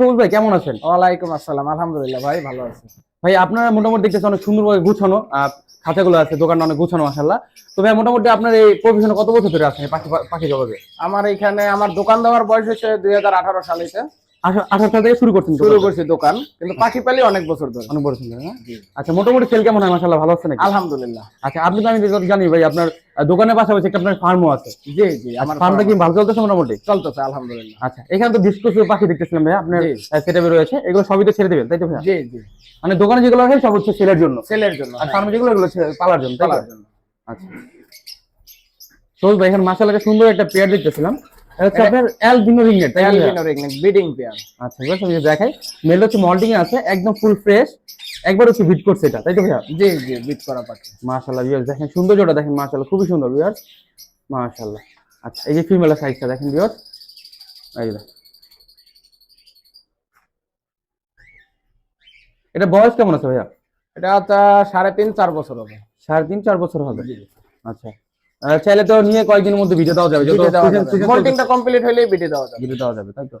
সবুজ ভাই কেমন আছেন? ওয়ালাইকুম আসসালাম আলহামদুলিল্লাহ ভাই ভালো আছি। ভাই আপনারা মোটামুটি দেখতেছেন অনেক সুন্দরভাবে গুছানো আহ, খাঁচাগুলো আছে দোকানটা অনেক গুছানো মাসাল্লাহ তো ভাই মোটামুটি আপনার এই প্রফেশনে কত বছর ধরে আছেন পাখি পাখি জগতে? আমার এখানে আমার দোকান দেওয়ার বয়স হচ্ছে দুই হাজার আঠারো সালেতে আঠারো সাল থেকে শুরু করছেন শুরু করছি দোকান কিন্তু পাখি পালি অনেক বছর ধরে। অনেক হ্যাঁ আচ্ছা মোটামুটি সেল কেমন হয়? মাসাল্লাহ ভালো আছে নাকি? আলহামদুলিল্লাহ। আচ্ছা আপনি তো আমি জানি ভাই আপনার দোকানের পাশাপাশি একটা আপনার ফার্মও আছে। জি জি আমার ফার্মটা কি ভালো চলতেছে মোটামুটি? চলতেছে আলহামদুলিল্লাহ। আচ্ছা এখানে তো ডিসকাস পাখি দেখতেছিলাম ভাই আপনার সেটাবে রয়েছে। এগুলো সবই তো ছেড়ে দেবেন তাই তো ভাই? জি জি। মানে দোকানে যেগুলো আছে সব হচ্ছে সেলের জন্য। সেলের জন্য আর ফার্মে যেগুলো এগুলো পালার জন্য তো? পালার জন্য। আচ্ছা। সবুজ ভাই এখানে মাসালাকে সুন্দর একটা পেয়ার দেখতেছিলাম। হচ্ছে আপনার অ্যালবিনো রিংনেট ভাইয়া? অ্যালবিনো রিংনেক ব্রিডিং পেয়ার আচ্ছা এবার আমি দেখাই। মেল হচ্ছে মল্টিং আছে একদম ফুল ফ্রেশ একবার হচ্ছে বিট করছে এটা তাই তো ভাইয়া? জি জি বিট করা পাখি মাশাআল্লাহ ভিউয়ার্স দেখেন সৌন্দর্যটা দেখেন মাশাআল্লাহ খুবই সুন্দর ভিউয়ার্স মাশাআল্লাহ। আচ্ছা এই যে ফিমেলের সাইজটা দেখেন ভিউয়ার্স এই এটা বয়স কেমন আছে ভাইয়া? এটা সাড়ে তিন চার বছর হবে। সাড়ে তিন চার বছর হবে। আচ্ছা। চাইলে তো নিয়ে কয়েকদিনের মধ্যে ভিডিও দেওয়া যাবে। মোল্টিংটা কমপ্লিট হলেই বিটে দেওয়া যাবে। ভিডিও দেওয়া যাবে তাই তো?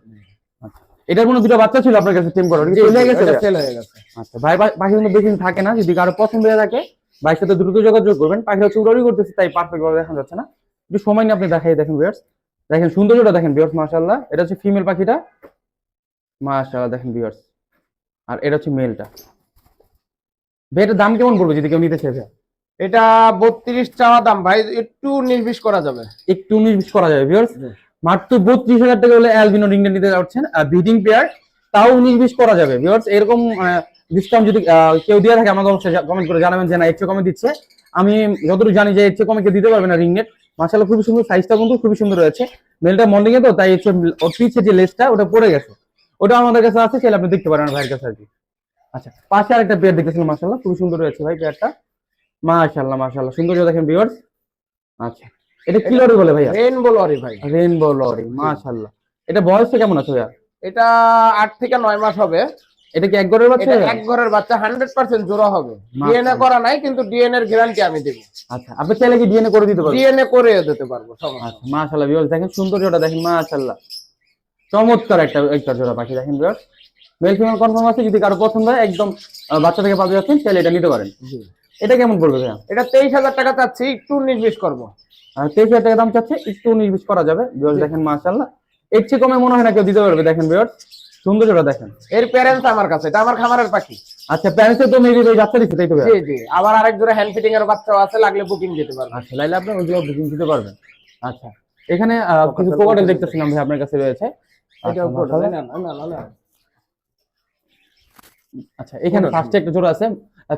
আচ্ছা এটার কোনো দুটো বাচ্চা ছিল আপনার কাছে টিম করার চলে গেছে? সেল হয়ে গেছে। আচ্ছা ভাই ভাই- পাখি কিন্তু বেশি থাকে না। যদি কারও পছন্দ হয়ে থাকে ভাইয়ের সাথে দ্রুত যোগাযোগ করবেন। পাখি হচ্ছে উড়াউড়ি করতেছে তাই পারফেক্ট ভাবে দেখা যাচ্ছে না। একটু সময় নিয়ে আপনি দেখাই দেখেন বিয়ার্স দেখেন সৌন্দর্যটা দেখেন বিয়ার্স মাশাআল্লাহ। এটা হচ্ছে ফিমেল পাখিটা। মাশাআল্লাহ দেখেন বিয়ার্স আর এটা হচ্ছে মেলটা ভাই এটার দাম কেমন পড়বে যদি কেউ নিতে চাই? এটা বত্রিশ চাওয়া দাম ভাই একটু নির্বিষ করা যাবে। একটু উনিশ বিশ করা যাবে ভিউয়ার্স। মাত্র বত্রিশ হাজার টাকা হলে অ্যালবিনো রিংটা নিতে যাচ্ছেন বিডিং পেয়ার তাও উনিশ বিশ করা যাবে ভিউয়ার্স এরকম ডিসকাউন্ট যদি কেউ দিয়ে থাকে আমাকে অবশ্যই কমেন্ট করে জানাবেন যে না একটু কমে দিচ্ছে। আমি যতটুকু জানি যে একটু কমে কেউ দিতে পারবে না রিংনেট মাসাল্লাহ খুবই সুন্দর সাইজটা কিন্তু খুবই সুন্দর রয়েছে। মেলটা মন্ডিং এ তো তাই ওর পিছে যে লেসটা ওটা পড়ে গেছে। ওটা আমাদের কাছে আছে সেটা আপনি দেখতে পারেন ভাইয়ের কাছে আর কি। আচ্ছা পাশে আরেকটা পেয়ার দেখতেছিলাম মাসাল্লাহ খুবই সুন্দর রয়েছে ভাই পেয়ারটা মাশাল্লাহ মাশাল্লাহ সুন্দর দেখেন ভিউয়ার্স আচ্ছা। এটা কি লরি বলে ভাইয়া? রেইনবো লরি ভাই। রেইনবো লরি মাশাল্লাহ এটা বয়সটা কেমন আছে ভাইয়া? এটা আট থেকে নয় মাস হবে। এটা কি এক ঘরের বাচ্চা? এটা এক ঘরের বাচ্চা হান্ড্রেড পার্সেন্ট জোড়া হবে। ডিএনএ করা নাই কিন্তু ডিএনএ এর গ্যারান্টি আমি দেবো। আচ্ছা আপনি চাইলে কি ডিএনএ করে দিতে পারবেন? ডিএনএ করে দিতে পারব আচ্ছা মাশাআল্লাহ ভিউয়ার্স দেখেন সৌন্দর্যটা দেখেন মাশাআল্লাহ। চমৎকার একটা একটা জোড়া পাখি দেখেন ভিউয়ার্স মেল ফিমেল কনফার্ম আছে যদি কারও পছন্দ হয় একদম বাচ্চা থেকে পাবে যাচ্ছেন চাইলে এটা নিতে পারেন। জি। এটা কেমন পড়বে ভাইয়া? এটা তেইশ হাজার টাকা চাচ্ছি একটু নির্বিষ করব। তেইশ হাজার টাকা দাম চাচ্ছে একটু নির্বিষ করা যাবে। দেখেন মাশাআল্লাহ। এর চেয়ে কমে মনে হয় না কেউ দিতে পারবে দেখেন ভিউয়ার্স সৌন্দর্যটা দেখেন। এর প্যারেন্টস আমার কাছে এটা আমার খামারের পাখি। আচ্ছা প্যারেন্টসে তো মেবি ওই বাচ্চা দিচ্ছে তাই তো জি জি। আবার আরেক জোড়া হ্যান্ড ফিটিং এর বাচ্চাও আছে লাগলে বুকিং দিতে পারব আচ্ছা লাইলে আপনি ওইগুলো বুকিং দিতে পারবেন। আচ্ছা এখানে আহ, কিছু কোকাটেল দেখতেছিলাম ভাই আপনার কাছে রয়েছে। এটা আচ্ছা, না না না না। আচ্ছা এখানে। ফার্স্টে একটা জোড়া আছে।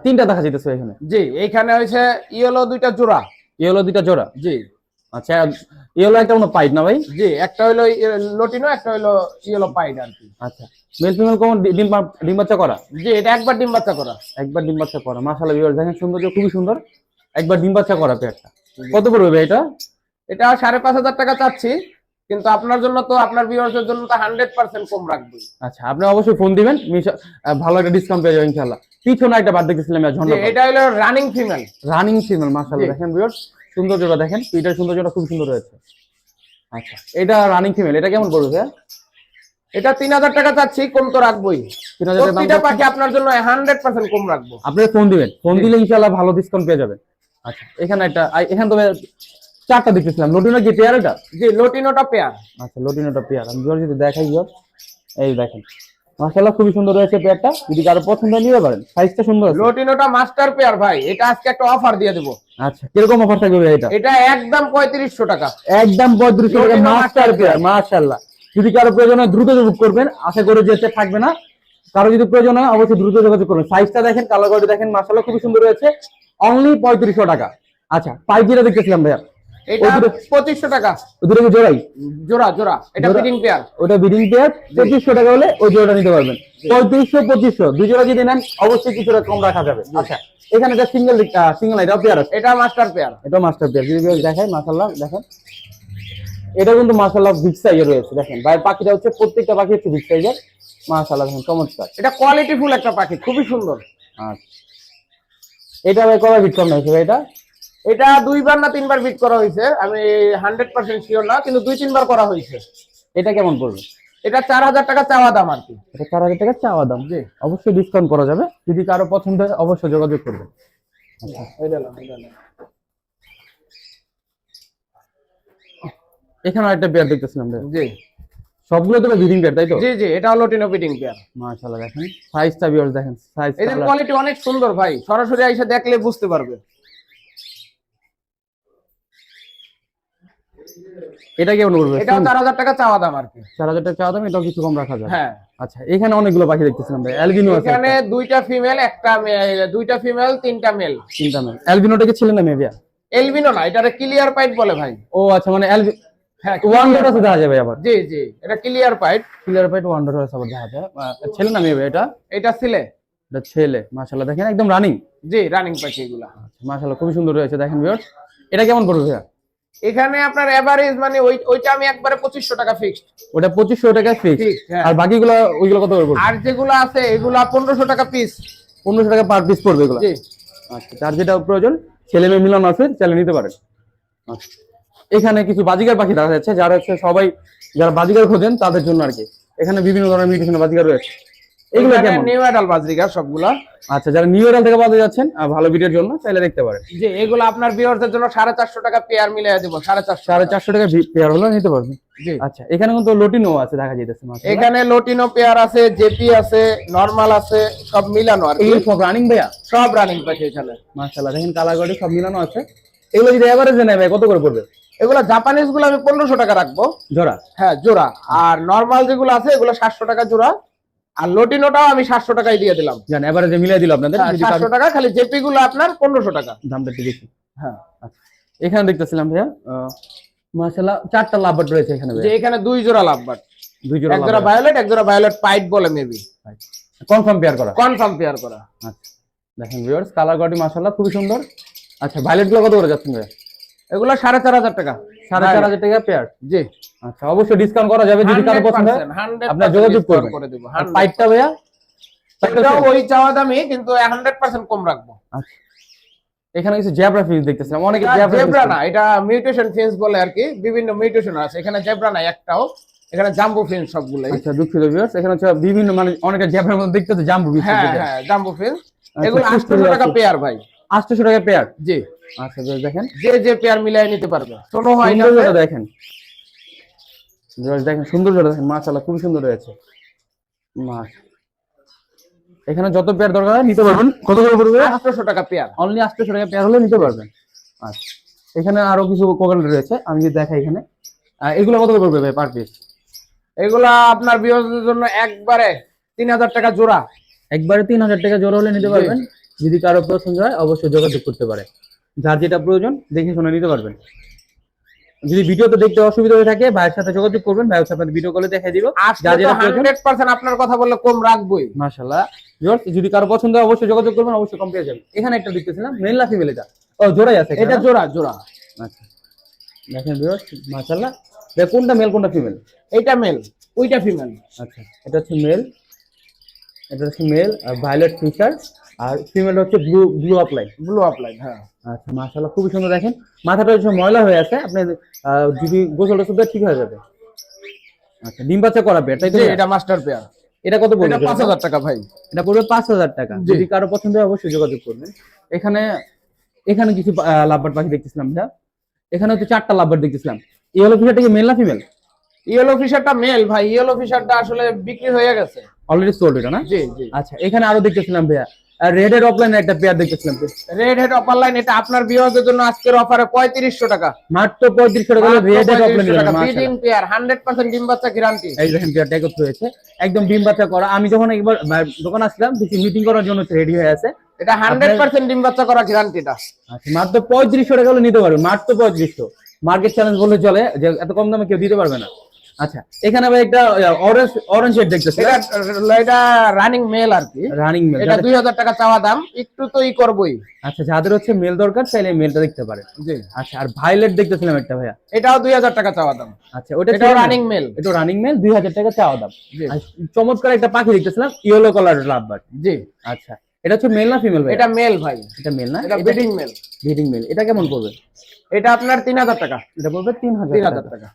তিনটা দেখা যাইতেছে এখানে। জি এইখানে হয়েছে ইয়েলো দুইটা জোড়া। ইয়েলো দুইটা জোড়া? জি। আচ্ছা ইয়েলো একটা কোনো পাইট না ভাই? জি একটা হইল লটিনো একটা হইল ইয়েলো পাইড আর কি। আচ্ছা মেল ফিমেল কোন ডিম ডিম বাচ্চা করা? জি এটা একবার ডিম বাচ্চা করা। একবার ডিম বাচ্চা করা মাশাআল্লাহ ভিউয়ার দেখেন সৌন্দর্য খুবই সুন্দর। একবার ডিম বাচ্চা করা পেয়ারটা। কত পড়বে ভাই এটা? এটা সাড়ে পাঁচ হাজার টাকা চাচ্ছি। কিন্তু আপনার জন্য তো আপনার ভিউয়ার্সের জন্য তো হান্ড্রেড পার্সেন্ট কম রাখব। আচ্ছা আপনি অবশ্যই ফোন দিবেন ভালো একটা ডিসকাউন্ট পেয়ে যাবেন ইনশাআল্লাহ। পিছনে একটা বাদ দেখতেছিলাম জি ঝন্ডা এটা হইল রানিং ফিমেল রানিং ফিমেল মাশাআল্লাহ দেখেন ভিউয়ার্স সৌন্দর্যটা দেখেন পিটার সৌন্দর্যটা খুব সুন্দর রয়েছে আচ্ছা এটা রানিং ফিমেল এটা কেমন পড়বে ভাইয়া? এটা তিন হাজার টাকা চাচ্ছি কম তো রাখবোই। তিন হাজার টাকা দাম প্রতিটা পাখি আপনার জন্য হান্ড্রেড পার্সেন্ট কম রাখব। আপনি ফোন দিবেন ফোন দিলে ইনশাআল্লাহ ভালো ডিসকাউন্ট পেয়ে যাবেন। আচ্ছা এখানে একটা এখানে তো চারটা দেখতেছিলাম। লটিনো কি পেয়ার এটা? জি লটিনোটা পেয়ার। আচ্ছা লটিনোটা পেয়ার। আমি ভিউয়ার যদি দেখাই ভিউয়ার এই দেখেন। মাশাআল্লাহ খুবই সুন্দর রয়েছে পেয়ারটা। যদি কারও পছন্দ নিতে পারেন। সাইজটা সুন্দর আছে। লটিনোটা মাস্টার পেয়ার ভাই। এটা আজকে একটা অফার দিয়ে দেব। আচ্ছা কীরকম অফার থাকবে এটা? এটা একদম পঁয়ত্রিশশো টাকা। একদম পঁয়ত্রিশশো টাকা মাস্টার পেয়ার মাশাআল্লাহ। যদি কারও প্রয়োজন হয় দ্রুত যোগাযোগ করবেন। আশা করি যেতে থাকবে না। কারও যদি প্রয়োজন হয় অবশ্যই দ্রুত যোগাযোগ করবেন। সাইজটা দেখেন কালার কোয়ালিটি দেখেন মাশাআল্লাহ খুবই সুন্দর রয়েছে অনলি পঁয়ত্রিশশো টাকা। আচ্ছা পাইপ যেটা দেখতেছিলাম ভাইয়া। এটা টাকা। দুটো কি জোড়াই? জোড়া জোড়া। এটা জোড়া। পেয়ার ওটা বিডিং পেয়ার টাকা হলে ওই জোড়াটা নিতে পারবেন। দুই জোড়া যদি নেন অবশ্যই কিছুটা কম রাখা যাবে। আচ্ছা এখানে একটা সিঙ্গেল সিঙ্গেল এটাও পেয়ার আছে? এটা মাস্টার পেয়ার এটা মাস্টার পেয়ার যদি দেখেন এটা কিন্তু মাসাল্লাহ বিগ সাইজের রয়েছে দেখেন। পাখিটা হচ্ছে প্রত্যেকটা পাখি হচ্ছে বিগ সাইজের দেখেন চমৎকার। এটা কোয়ালিটি ফুল একটা পাখি খুবই সুন্দর। আচ্ছা। এটা ভাই কবে বিট কম হয়েছে ভাই এটা? এটা দুইবার না তিনবার বিট করা হয়েছে। আমি হান্ড্রেড পার্সেন্ট শিওর না কিন্তু দুই তিনবার করা হয়েছে। এটা কেমন পড়বে? এটা চার হাজার টাকা চাওয়া দাম আর কি। এটা চার হাজার টাকা চাওয়া দাম জি। অবশ্যই ডিসকাউন্ট করা যাবে। যদি কারও পছন্দ হয় অবশ্যই যোগাযোগ করবেন। এটা নাও। এখানে একটা পেয়ার দেখতেছিলাম। জি। সবগুলো তো ভিডিং পেয়ার তাই তো? জি জি এটা হলো টিনো পিটিং পেয়ার মাশাআল্লাহ দেখেন। সাইজটা ভিউয়ার্স দেখেন সাইজ এদের কোয়ালিটি অনেক সুন্দর ভাই। সরাসরি এসে দেখলে বুঝতে পারবে। এটা কেমন করবে? চার হাজার টাকা চাওয়া দাম আর কি। চার হাজার টাকা চাওয়া দাম এটাও কিছু কম রাখা যায়। হ্যাঁ। আচ্ছা এখানে অনেকগুলো পাখি দেখতেছিলাম ভাই। অ্যালবিনো আছে এখানে দুইটা ফিমেল একটা দুইটা ফিমেল তিনটা মেল। তিনটা মেল। অ্যালবিনোটাকে ছিলেন না মেবিয়া এলবিনো না এটা ক্লিয়ার পাইট বলে ভাই। ও আচ্ছা মানে অ্যালবি হ্যাঁ ওয়ান ডট আছে দেখা যাবে আবার। জি জি এটা ক্লিয়ার পাইট। ক্লিয়ার পাইট ওয়ান ডট আছে আবার দেখা যায়। ছেলে না মেয়ে এটা? এটা ছিলে। এটা ছেলে মাশাআল্লাহ। দেখেন একদম রানিং জি রানিং পাইট এগুলা। মাশাআল্লাহ খুবই সুন্দর হয়েছে। দেখেন ভিউয়ার্স এটা কেমন পড়বে ভাইয়া? এখানে আপনার এভারেজ মানে ওই ওইটা আমি একবারে পঁচিশশো টাকা ফিক্সড ওটা পঁচিশশো টাকা ফিক্স Fixed, হ্যাঁ। আর বাকিগুলো ওইগুলো কত করে আর যেগুলো আছে এগুলা পনেরোশো টাকা পিস পনেরোশো টাকা পার পিস পড়বে এগুলো? জি। আচ্ছা যার যেটা প্রয়োজন ছেলে মেয়ে মিলন আছে চাইলে নিতে পারেন। আচ্ছা। এখানে কিছু বাজিকার পাখি দেখা যাচ্ছে যারা হচ্ছে সবাই যারা বাজিকার খোঁজেন তাদের জন্য আর কি। এখানে বিভিন্ন ধরনের মিউটেশন বাজিকার রয়েছে। এগুলো কেমন? নিউ অ্যাডাল বাজরিকা সবগুলা। আচ্ছা যারা নিউ ইয়ার থেকে বাজে যাচ্ছেন ভালো ভিডিওর জন্য চাইলে দেখতে পারেন। যে এগুলো আপনার ভিউয়ারদের জন্য সাড়ে চারশো টাকা পেয়ার মিলিয়ে দেবো সাড়ে চারশো টাকা। পেয়ার হলো নিতে পারবেন? জি। আচ্ছা এখানে কিন্তু লটিনো আছে দেখা যাইতেছে মাশাআল্লাহ। এখানে লোটিনো পেয়ার আছে জেপি আছে নরমাল আছে সব মিলানো আর কি। সব রানিং ভাইয়া? সব রানিং পাখি এখানে। মাশাআল্লাহ দেখেন কালার সব মিলানো আছে। এগুলো যদি এভারেজে কত করে পড়বে? এগুলো জাপানিজগুলো আমি পনেরোশো টাকা রাখব। জোড়া? হ্যাঁ জোড়া। আর নরমাল যেগুলো আছে এগুলো সাতশো টাকা জোড়া। আর লোটিনোটাও আমি সাতশো টাকায় দিয়ে দিলাম। জান এভারেজে মিলিয়ে দিল আপনাদের? সাতশো টাকা খালি জেপি গুলো আপনার পনেরোশো টাকা। দামটা একটু বেশি হ্যাঁ। এখানে দেখতেছিলাম ভাইয়া মাশাআল্লাহ চারটা লাভবাট রয়েছে এখানে যে এখানে দুই জোড়া লাভবাট দুই জোড়া এক জোড়া ভায়োলেট এক জোড়া ভায়োলেট পাইট বলে মেবি কনফার্ম পেয়ার করা। কনফার্ম পেয়ার করা। আচ্ছা। দেখেন ভিউয়ার্স কালার গাড়ি মাশাআল্লাহ খুবই সুন্দর। আচ্ছা ভায়োলেটগুলো কত করে যাচ্ছেন ভাইয়া? এগুলো সাড়ে চার হাজার টাকা। সাড়ে চার হাজার টাকা পেয়ার জি। আচ্ছা অবশ্যই ডিসকাউন্ট করা যাবে যদি কারও পছন্দ হয়। আপনার যোগাযোগ করবেন। করে দেবো পাইপটা ভাইয়া? পাইপটা এটাও same? ওই চাওয়া দামি কিন্তু হান্ড্রেড পার্সেন্ট কম রাখব। আচ্ছা। এখানে কিছু জ্যাবরা ফিস দেখতেছিলাম অনেকে জেব্রা না এটা মিউটেশন ফিন্স বলে আর কি বিভিন্ন মিউটেশন আছে। এখানে জেব্রা নাই একটাও এখানে জাম্বো ফিন্স সবগুলাই। আচ্ছা দুঃখিত ভিউয়ার্স এখানে হচ্ছে বিভিন্ন মানে অনেকে জ্যাবরার মধ্যে দেখতেছে জাম্বু হ্যাঁ হ্যাঁ জাম্বো ফিন্স আচ্ছা, এগুলো সুস্থ আটশো টাকা পেয়ার ভাই। 800 টাকা পেয়ার জি। আচ্ছা বেশ দেখেন। যে যে পেয়ার মিলাই নিতে পারবে। শোনো হয় না। দেখেন। দেখেন সৌন্দর্যটা দেখেন মাশাআল্লাহ খুব সুন্দর রয়েছে মাশ এখানে যত পেয়ার দরকার নিতে পারবেন। কত করে পড়বে? আটশোশো টাকা পেয়ার অনলি 800 টাকা পেয়ার হলে নিতে পারবেন। আচ্ছা এখানে আরও কিছু কোকাল রয়েছে আমি যদি দেখাই এখানে। এগুলো কত করে পড়বে ভাই পার পিস এগুলা আপনার বিয়োজনের জন্য একবারে তিন হাজার টাকা জোড়া। একবারে তিন হাজার টাকা জোড়া হলে নিতে পারবেন। যদি কারও পছন্দ হয় অবশ্যই যোগাযোগ করতে পারে। যার যেটা প্রয়োজন দেখে শুনে নিতে পারবেন। যদি ভিডিওতে দেখতে অসুবিধা হয়ে থাকে ভাইয়ের সাথে যোগাযোগ করবেন ভাই হচ্ছে আপনাদের ভিডিও কলে দেখাই দিব। যার যেটা হান্ড্রেড পার্সেন্ট আপনার কথা বললে কম রাখবোই। ভিউয়ার্স, যদি কারও পছন্দ হয় অবশ্যই যোগাযোগ করবেন অবশ্যই কম পেয়ে যাবেন। এখানে একটা দেখতেছিলাম মেল না ফিমেল এটা? ও জোড়াই আছে এটা জোড়া জোড়া। আচ্ছা। দেখেন ভিউয়ার্স মাশাআল্লাহ। দেখ কোনটা মেল কোনটা ফিমেল এইটা মেল ওইটা ফিমেল আচ্ছা এটা হচ্ছে মেল এটা হচ্ছে মেল আর ভায়োলেট ফিচার আর ফিমেল হচ্ছে blue blue opaline blue opaline হ্যাঁ। আচ্ছা মাশাআল্লাহ খুবই সুন্দর দেখেন। মাথাটা হচ্ছে ময়লা হয়ে আছে আপনি যদি গোসল টোসল ঠিক হয়ে যাবে। আচ্ছা ডিম বাচ্চা করা পেয়ার তাই তো এটা মাস্টার পেয়ার এটা কত পড়বে? এটা পাঁচ হাজার টাকা ভাই। এটা পড়বে পাঁচ হাজার টাকা। যদি কারও পছন্দ হয় অবশ্যই যোগাযোগ করবেন। এখানে এখানে কিছু লাভবার পাখি দেখতেছিলাম ভাইয়া। এখানে হচ্ছে চারটা লাভবার দেখতেছিলাম। ইয়েলো ফিশারটা কি মেল না ফিমেল ইয়েলো ফিশারটা মেল ভাই। ইয়েলো ফিশারটা আসলে বিক্রি হয়ে গেছে। অলরেডি সোল্ড এটা না? জি জি। আচ্ছা এখানে আরও দেখতেছিলাম ভাইয়া। রেড এর অফলাইন একটা পেয়ার দেখতেছিলাম রেড হেড অফার লাইন এটা আপনার জন্য আজকের অফারে পঁয়ত্রিশশো টাকা। মাত্র পঁয়ত্রিশশো টাকা রেড এর opaline breeding pair hundred percent ডিম বাচ্চা গ্যারান্টি এই দেখেন পেয়ারটা একত্র হয়েছে। একদম ডিম বাচ্চা করা। আমি যখন একবার দোকান আসলাম দেখি মিটিং করার জন্য রেডি হয়ে আছে। এটা হান্ড্রেড পার্সেন্ট ডিম বাচ্চা করা গ্যারান্টিটা আচ্ছা মাত্র পঁয়ত্রিশশো টাকা হলে নিতে পারবে মাত্র পঁয়ত্রিশশো। মার্কেট চ্যালেঞ্জ বললে চলে যে এত কম দামে কেউ দিতে পারবে না। আচ্ছা এখানে ভাই একটা অরেঞ্জ অরেঞ্জ শেড দেখতেছি এটা এটা রানিং মেল আর কি। রানিং মেল এটা দুই হাজার টাকা চাওয়া দাম একটু তো ই করবোই। আচ্ছা যাদের হচ্ছে মেল দরকার চাইলে মেলটা দেখতে পারে জি। আচ্ছা আর ভাইলেট দেখতেছিলাম একটা ভাইয়া। এটাও দুই হাজার টাকা চাওয়া দাম। আচ্ছা ওটা এটাও রানিং মেল এটা রানিং মেল দুই হাজার টাকা চাওয়া দাম। জি। চমৎকার একটা পাখি দেখতেছিলাম ইয়েলো কালার লাভ বার্ড। জি। আচ্ছা এটা হচ্ছে মেল না ফিমেল ভাই এটা মেল ভাই। এটা মেল না? এটা ব্রিডিং মেল ব্রিডিং মেল এটা কেমন পড়বে? এটা আপনার তিন হাজার টাকা। এটা পড়বে তিন হাজার তিন হাজার টাকা।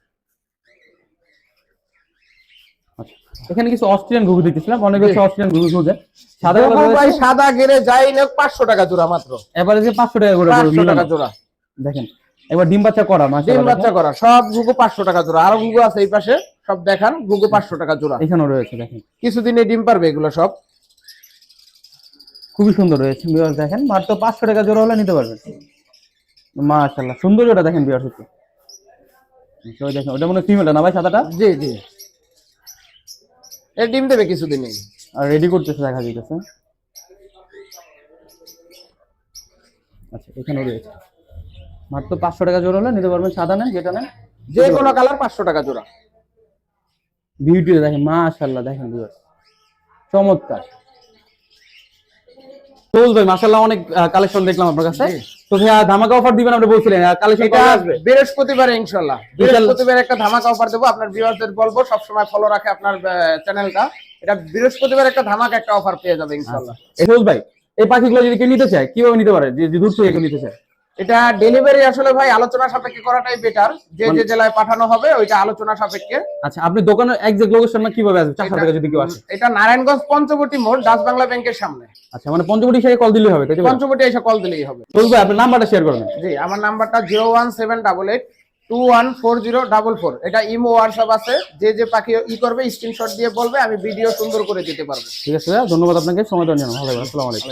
এখানে কিছু অস্ট্রেলিয়ান ঘুঘু দিতেছিলাম অনেক হচ্ছে অস্ট্রেলিয়ান ঘুঘু খুঁজে। সাদা ভাই সাদা গেরে যাই না পাঁচশো টাকা জোড়া মাত্র। এভারেজে পাঁচশো টাকা করে পাঁচশো মিলানো। টাকা জোড়া। দেখেন এবার ডিম বাচ্চা করা মাছ ডিম বাচ্চা করা সব ঘুঘু পাঁচশো টাকা জোড়া। আরও ঘুঘু আছে এই পাশে সব দেখান ঘুঘু পাঁচশো টাকা জোড়া। এখানেও রয়েছে দেখেন। কিছুদিনে ডিম পারবে এগুলো সব। খুবই সুন্দর রয়েছে বিয়ার দেখেন। মাত্র পাঁচশো টাকা জোড়া হলে নিতে পারবেন। মাশাআল্লাহ সুন্দর ওটা দেখেন বিয়ার হচ্ছে। সবাই দেখেন ওটা মনে ফিমেলটা না ভাই সাদাটা? জি জি। এর ডিম দেবে কিছুদিনই। আর রেডি করতেছে দেখা যাইতেছে। আচ্ছা এখানেও রয়েছে। মাত্র পাঁচশো টাকা জোড়া হলে নিতে পারবেন সাদা নেন যেটা নেন। যে কোনো কালার পাঁচশো টাকা জোড়া। বিউটি দেখেন মাশাল্লাহ দেখেন চমৎকার। তোল ভাই মাশাআল্লাহ অনেক কালেকশন দেখলাম আপনার কাছে। তো ভাইয়া ধামাকা অফার দিবেন আপনি বলছিলেন কালেকশন এটা আসবে? বৃহস্পতিবার ইনশাআল্লাহ। বৃহস্পতিবার একটা ধামাকা অফার দেব আপনার ভিউয়ারদের বলব সবসময় ফলো রাখে আপনার চ্যানেলটা এটা বৃহস্পতিবার একটা ধামাকা একটা অফার পেয়ে যাবে ইনশাল্লাহ এসোজ ভাই এই পাখিগুলো যদি কেউ নিতে চায় কীভাবে নিতে পারে? যে যে দূর থেকে কেউ নিতে চায়? এটা ডেলিভারি আসলে ভাই আলোচনা সাপেক্ষে করাটাই বেটার যে যে জেলায় পাঠানো হবে ওইটা আলোচনা সাপেক্ষে। আচ্ছা আপনি দোকানের একজ্যাক্ট লোকেশন না কীভাবে আসবে? চারশো টাকা যদি কেউ আসে। এটা নারায়ণগঞ্জ পঞ্চবটি মোড় ডাচ বাংলা ব্যাংকের সামনে। আচ্ছা মানে পঞ্চবটি সাথে কল দিলেই হবে তাই পঞ্চবটি এসে কল দিলেই হবে। তোল ভাই আপনার নাম্বারটা শেয়ার করবেন জি আমার নাম্বারটা zero one seven double eight two one four zero double four এটা ইমো হোয়াটসঅ্যাপ আছে। যে যে পাখি ই করবে স্ক্রিনশট দিয়ে বলবে আমি ভিডিও সুন্দর করে দিতে পারব। ঠিক আছে ধন্যবাদ আপনাকে। সময় দেওয়ার জন্য। ভালো থাকবেন আসসালামু আলাইকুম।